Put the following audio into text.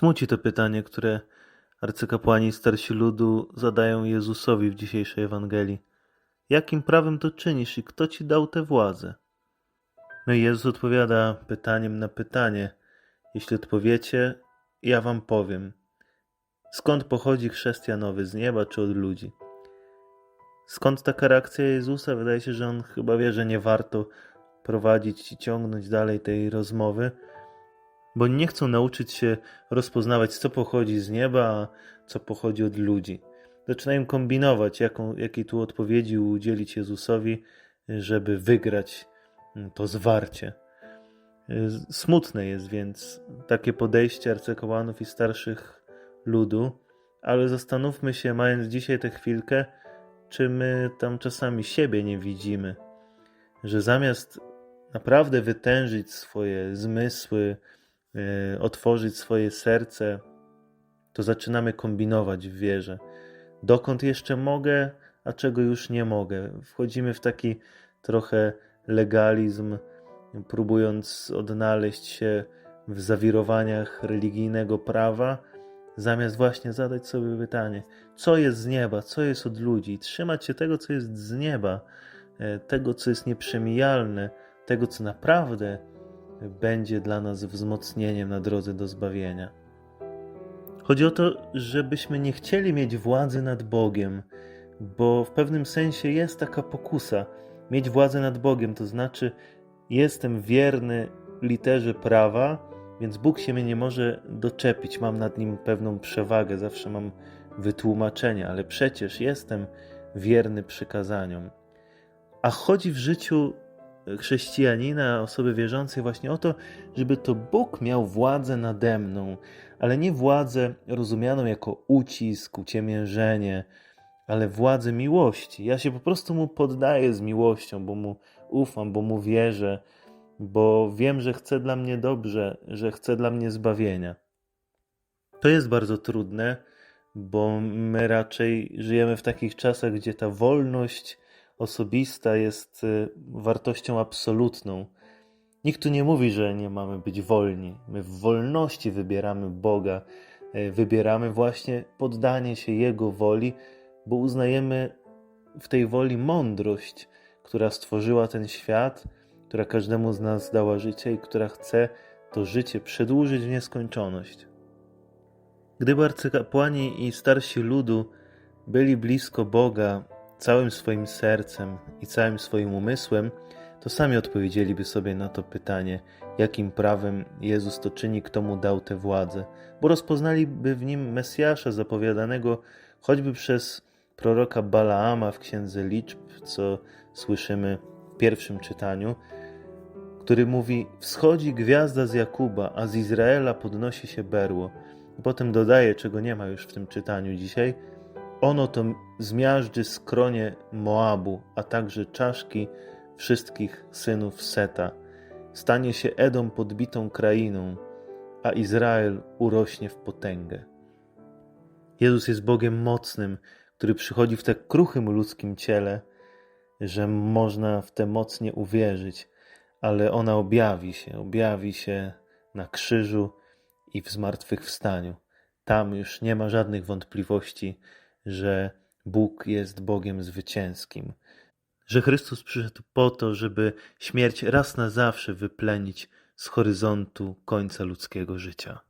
Smuci to pytanie, które arcykapłani i starsi ludu zadają Jezusowi w dzisiejszej Ewangelii. Jakim prawem to czynisz i kto ci dał tę władzę? No i Jezus odpowiada pytaniem na pytanie. Jeśli odpowiecie, ja wam powiem. Skąd pochodzi chrześcijanowy, z nieba czy od ludzi? Skąd taka reakcja Jezusa? Wydaje się, że on chyba wie, że nie warto prowadzić i ciągnąć dalej tej rozmowy, bo nie chcą nauczyć się rozpoznawać, co pochodzi z nieba, a co pochodzi od ludzi. Zaczynają kombinować, jaką, jakiej tu odpowiedzi udzielić Jezusowi, żeby wygrać to zwarcie. Smutne jest więc takie podejście arcykapłanów i starszych ludu, ale zastanówmy się, mając dzisiaj tę chwilkę, czy my tam czasami siebie nie widzimy, że zamiast naprawdę wytężyć swoje zmysły, otworzyć swoje serce, to zaczynamy kombinować w wierze. Dokąd jeszcze mogę, a czego już nie mogę? Wchodzimy w taki trochę legalizm, próbując odnaleźć się w zawirowaniach religijnego prawa, zamiast właśnie zadać sobie pytanie, co jest z nieba, co jest od ludzi, trzymać się tego, co jest z nieba, e, tego, co jest nieprzemijalne, tego, co naprawdę będzie dla nas wzmocnieniem na drodze do zbawienia. Chodzi o to, żebyśmy nie chcieli mieć władzy nad Bogiem, bo w pewnym sensie jest taka pokusa. Mieć władzę nad Bogiem, to znaczy jestem wierny literze prawa, więc Bóg się mnie nie może doczepić, mam nad nim pewną przewagę, zawsze mam wytłumaczenie, ale przecież jestem wierny przykazaniom. A chodzi w życiu chrześcijanina, osoby wierzącej właśnie o to, żeby to Bóg miał władzę nade mną, ale nie władzę rozumianą jako ucisk, uciemiężenie, ale władzę miłości. Ja się po prostu mu poddaję z miłością, bo mu ufam, bo mu wierzę, bo wiem, że chce dla mnie dobrze, że chce dla mnie zbawienia. To jest bardzo trudne, bo my raczej żyjemy w takich czasach, gdzie ta wolność osobista jest y, wartością absolutną. Nikt tu nie mówi, że nie mamy być wolni. My w wolności wybieramy Boga, y, wybieramy właśnie poddanie się Jego woli, bo uznajemy w tej woli mądrość, która stworzyła ten świat, która każdemu z nas dała życie i która chce to życie przedłużyć w nieskończoność. Gdyby arcykapłani i starsi ludu byli blisko Boga całym swoim sercem i całym swoim umysłem, to sami odpowiedzieliby sobie na to pytanie, jakim prawem Jezus to czyni, kto mu dał tę władzę, bo rozpoznaliby w nim Mesjasza zapowiadanego choćby przez proroka Balaama w Księdze Liczb, co słyszymy w pierwszym czytaniu, który mówi: Wschodzi gwiazda z Jakuba, a z Izraela podnosi się berło. I potem dodaje, czego nie ma już w tym czytaniu dzisiaj. Ono to zmiażdży skronie Moabu, a także czaszki wszystkich synów Seta. Stanie się Edom podbitą krainą, a Izrael urośnie w potęgę. Jezus jest Bogiem mocnym, który przychodzi w tak kruchym ludzkim ciele, że można w tę moc nie uwierzyć, ale ona objawi się, objawi się na krzyżu i w zmartwychwstaniu. Tam już nie ma żadnych wątpliwości, że Bóg jest Bogiem zwycięskim, że Chrystus przyszedł po to, żeby śmierć raz na zawsze wyplenić z horyzontu końca ludzkiego życia.